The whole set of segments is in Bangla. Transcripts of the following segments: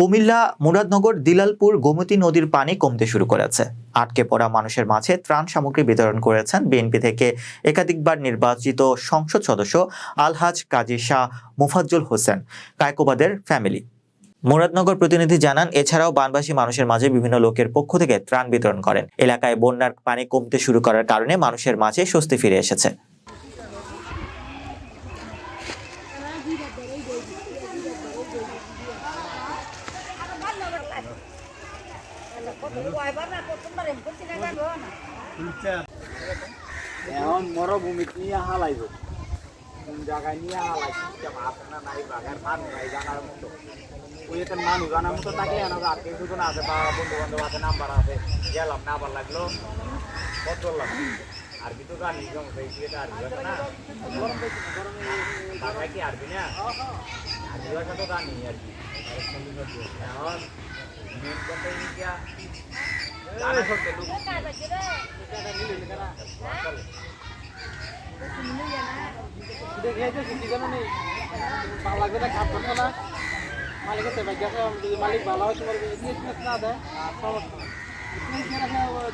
কুমিল্লা, মুরাদনগর, দিলালপুর, গোমতী নদীর পানি কমতে শুরু করেছে। আটকে পড়া মানুষের মাঝে ত্রাণ সামগ্রী বিতরণ করেছেন বিএনপি থেকে একাধিকবার নির্বাচিত সংসদ সদস্য আলহাজ কাজী শাহ মুফাজ্জল হোসেন, কায়কোবাদের ফ্যামিলি। মুরাদনগর প্রতিনিধি জানান, এছাড়াও বানবাসী মানুষের মাঝে বিভিন্ন লোকের পক্ষ থেকে ত্রাণ বিতরণ করেন। এলাকায় বন্যার পানি কমতে শুরু করার কারণে মানুষের মাঝে স্বস্তি ফিরে এসেছে। এখন মরভূমি নিয়ে হালাইব। কোন জায়গায় নিয়ে হালাই সিস্টেম আছে না নাই, বাঘের মানুষ নাই, জানার মতো। ওই এতে মানুষ জানার মতো থাকলে না আত্মীয় স্বজন আছে, বা বন্ধু বান্ধব আছে নাম্বার আছে। গেলাম না আবার লাগল? কত তো জানি সমস্যা এই এটা আরবি না? বাংলা কি আরবি না? আরবি তো জানি আর কি। এখন মেন কথা ইন্ডিয়া জানা করতে লোক। দেখে ছুটি কেন নেই? ভালো লাগবে না কাজ করতো না। মালিকের তো ভাগ্য আছে যদি মালিক ভালো হয় তোমার বিজনেস না দেয় সমস্যা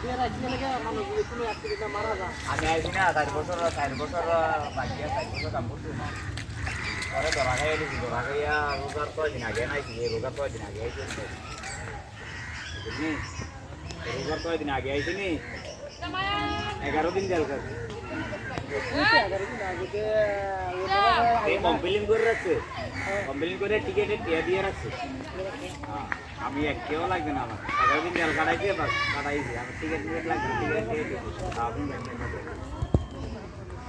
দিয়ে রাখতে লেগে মানুষ যদি কোনো অ্যাক্সিডেন্টে মারা যায়? আমি আইছি না চার বছর চার বছর বাকি চার বছর কাম করছি না এগারো দিন জেল খাচ্ছি এই কমপ্লেন করে রাখছে। কমপ্লেন করে টিকেটে টিয়া দিয়ে রাখছে। হ্যাঁ, আমি এক কেউ লাগবে না আমার। এগারো দিন জেল কাটাইছে বাস কাটাইছি। আমি টিকিট টিকিট লাগবে টিকিট দিয়েছি আপনি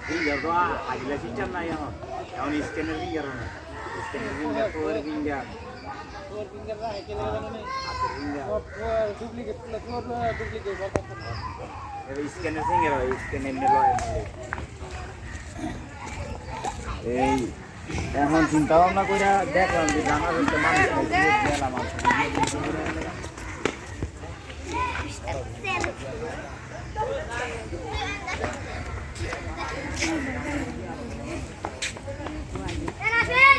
ফিঙ্গার তো আগলা সিস্টেম নাই এখন এখন স্ক্যানের ফিঙ্গার স্ক্যানের ফিঙ্গার তো ফিঙ্গার তোর ফিঙ্গার। রাখে কেন ডুপ্লিকেট ডুপ্লিকেট স্ক্যানের ফিঙ্গার হয় স্ক্যানের এই, এখন চিন্তা ভাবনা করে দেখলাম যে জানা হচ্ছে মানুষ